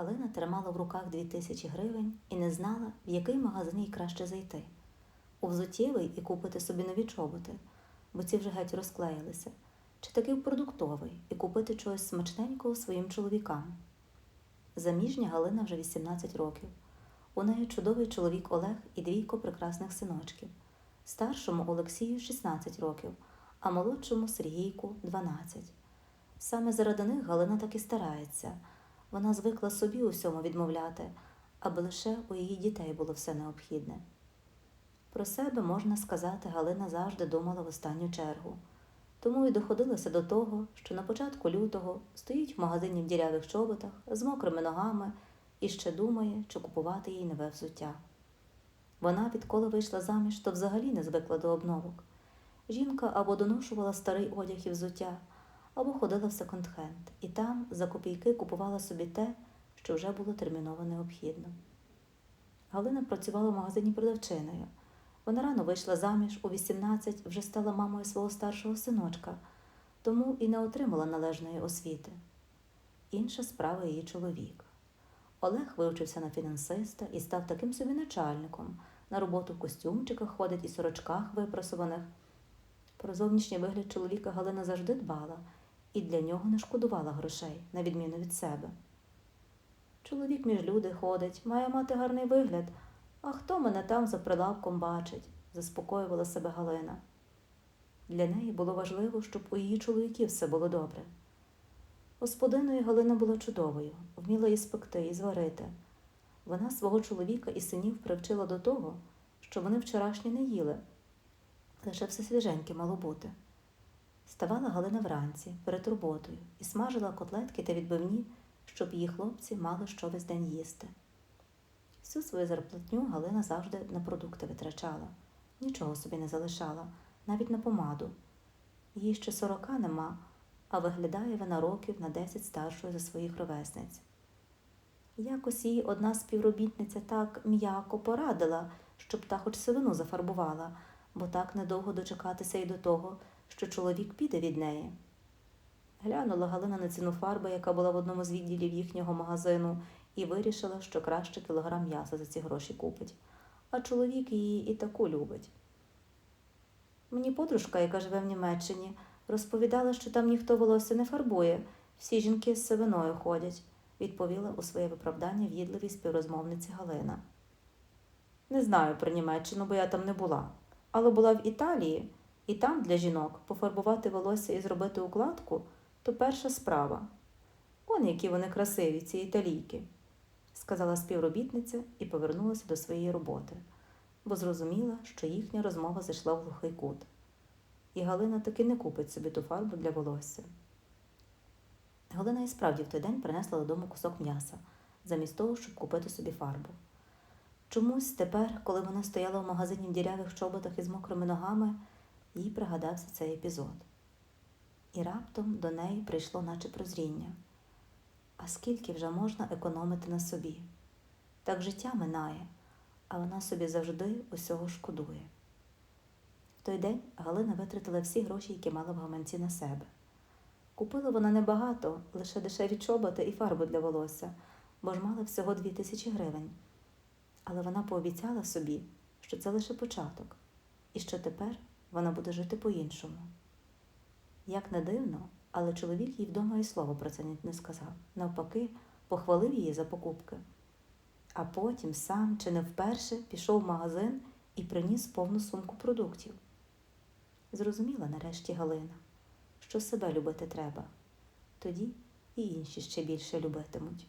Галина тримала в руках дві тисячі гривень і не знала, в який магазин їй краще зайти. У взуттєвий і купити собі нові чоботи, бо ці вже геть розклеїлися, чи таки в продуктовий і купити чогось смачненького своїм чоловікам. Заміжня Галина вже 18 років. У неї чудовий чоловік Олег і двійко прекрасних синочків. Старшому Олексію 16 років, а молодшому Сергійку 12. Саме заради них Галина так і старається. Вона звикла собі у всьому відмовляти, аби лише у її дітей було все необхідне. Про себе, можна сказати, Галина завжди думала в останню чергу. Тому і доходилося до того, що на початку лютого стоїть в магазині в дірявих чоботах з мокрими ногами і ще думає, чи купувати їй нове взуття. Вона, відколи вийшла заміж, то взагалі не звикла до обновок. Жінка або доношувала старий одяг і взуття, або ходила в секонд-хенд, і там за копійки купувала собі те, що вже було терміново необхідно. Галина працювала в магазині продавчиною. Вона рано вийшла заміж, у 18 вже стала мамою свого старшого синочка, тому і не отримала належної освіти. Інша справа її чоловік. Олег вивчився на фінансиста і став таким собі начальником. На роботу в костюмчиках ходить і сорочках випрасуваних. Про зовнішній вигляд чоловіка Галина завжди дбала і для нього не шкодувала грошей, на відміну від себе. Чоловік між люди ходить, має мати гарний вигляд, а хто мене там за прилавком бачить, заспокоювала себе Галина. Для неї було важливо, щоб у її чоловіків все було добре. Господиною Галина була чудовою, вміла і спекти, і зварити. Вона свого чоловіка і синів привчила до того, що вони вчорашні не їли, лише все свіженьке мало бути. Ставала Галина вранці перед роботою і смажила котлетки та відбивні, щоб її хлопці мали що весь день їсти. Всю свою зарплатню Галина завжди на продукти витрачала, нічого собі не залишала, навіть на помаду. Їй ще сорока нема, а виглядає вона років на десять старшою за своїх ровесниць. Якось їй одна співробітниця так м'яко порадила, щоб та хоч сивину зафарбувала, бо так недовго дочекатися й до того, що чоловік піде від неї. Глянула Галина на ціну фарби, яка була в одному з відділів їхнього магазину, і вирішила, що краще кілограм м'яса за ці гроші купить, а чоловік її і таку любить. Мені подружка, яка живе в Німеччині, розповідала, що там ніхто волосся не фарбує, всі жінки з сивиною ходять, відповіла у своє виправдання в'їдливій співрозмовниці Галина. Не знаю про Німеччину, бо я там не була, але була в Італії, і там для жінок пофарбувати волосся і зробити укладку то перша справа. Он які вони красиві, ці італійки, сказала співробітниця і повернулася до своєї роботи, бо зрозуміла, що їхня розмова зайшла в глухий кут. І Галина таки не купить собі ту фарбу для волосся. Галина і справді в той день принесла додому кусок м'яса, замість того, щоб купити собі фарбу. Чомусь тепер, коли вона стояла в магазині в дірявих чоботах із мокрими ногами, їй пригадався цей епізод. І раптом до неї прийшло наче прозріння. А скільки вже можна економити на собі? Так життя минає, а вона собі завжди усього шкодує. В той день Галина витратила всі гроші, які мала в гаманці на себе. Купила вона небагато, лише дешеві чоботи і фарбу для волосся, бо ж мала всього дві тисячі гривень. Але вона пообіцяла собі, що це лише початок, і що тепер вона буде жити по-іншому. Як не дивно, але чоловік їй вдома і слова про це не сказав. Навпаки, похвалив її за покупки. А потім сам чи не вперше пішов в магазин і приніс повну сумку продуктів. Зрозуміла нарешті Галина, що себе любити треба. Тоді і інші ще більше любитимуть.